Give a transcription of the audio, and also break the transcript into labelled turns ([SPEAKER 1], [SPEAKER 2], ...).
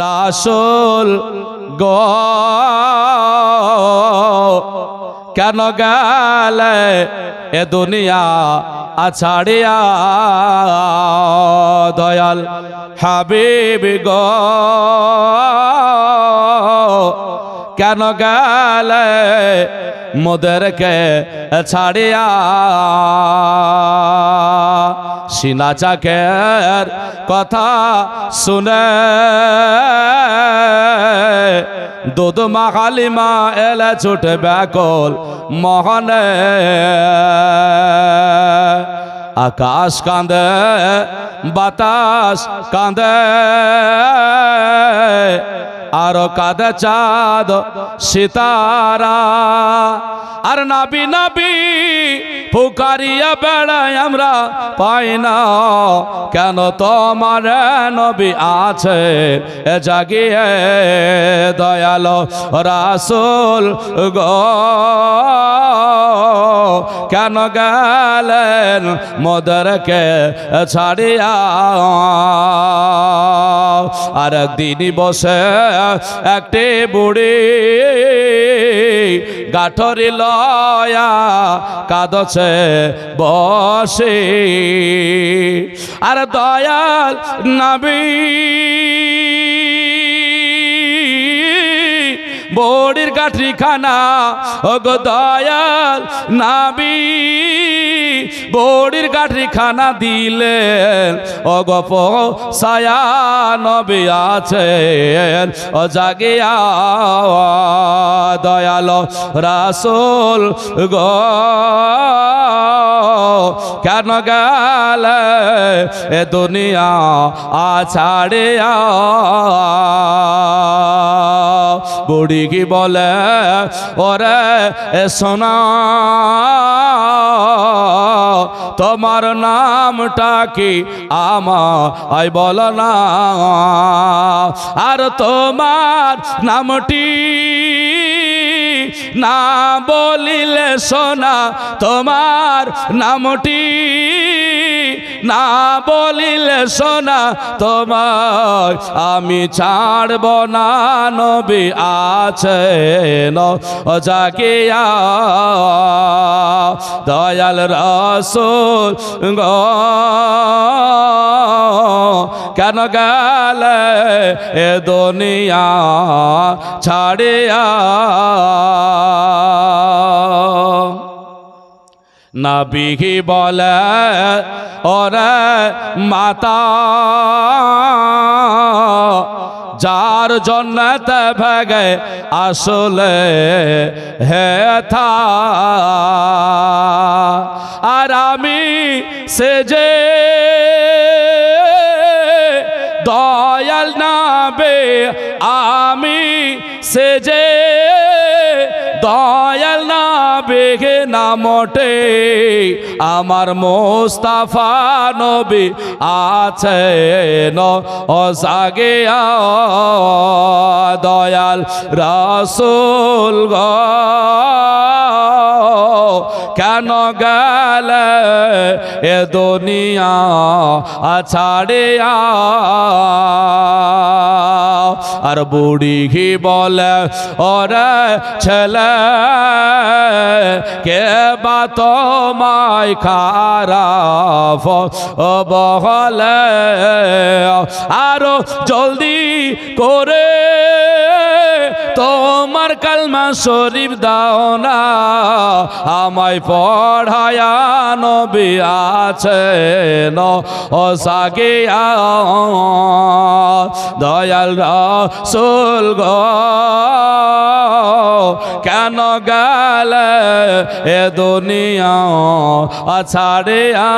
[SPEAKER 1] রাসুল গো। কেন গেলে এ দুনিয়া আছাড়িয়া? দয়াল হাবিব গো। কেন গেলে মোদেরকে ছাড়িয়া? সিনা চাকের কথা শুনে দুধ মাখালিমা এলে ছুটে ব্যাকল মহনে। আকাশ কাঁদে বাতাস কাঁদে আরও কাঁদে চাঁদ, সিতারা। আর নাবি নাবি পুকারিয়া বেড়াই আমরা পাই না। কেন তোমার নবী আছে? এ জাগিয়ে দয়াল রাসুল গো। কেন গেলেন মোদরকে ছাড়িয়া? আর একদিনই বসে একটি বুড়ি গাঠরি লয়া কাদছে বসে। আর দয়াল নবী বড়ির কাঠি খানা ও গো দয়াল নাবি বড়ির কাঠি খানা দিলেন ও গপ সায়া নবী ও জাগিয়া দয়াল রাসুল গো। কেন গেলে এ দুনিয়া আছাড়িয়া? বুড়ি কি বলে, ওরে এ সোনা, তোমার নামটা কি আমায় বল না? আর তোমার নামটি না বলিলে সোনা তোমার নামটি না বলিলে সোনা তোমার আমি ছাড়ব না, নবী আছে জাগিয়া। দয়াল রসুল গো, কেন গেলে এ দুনিয়া ছাড়িয়া? নাবিহি বলে, ওরে মাতা, যার জন্নতে ভেগে আসলে হেথা আর আমি সে যে দয়াল নাবে আমি সে যে বেগে না মোটে, আমার মোস্তাফা নবী আছে ন ও জাগে দয়াল রাসুল গ। কেন গেলে এ দুনিয়া আছাড়িয়া আর বুড়ি বলে, ওরে ছেলে? কে বা তোমায় খারাপ বহলে? আরও জলদি করে তোমার কালমা শরীফ দাও না, আমায় পড়ায়া নবী আছে ও সাগিয়া দয়াল রসুল গো, কেন গেলে এ দুনিয়া আছাড়িয়া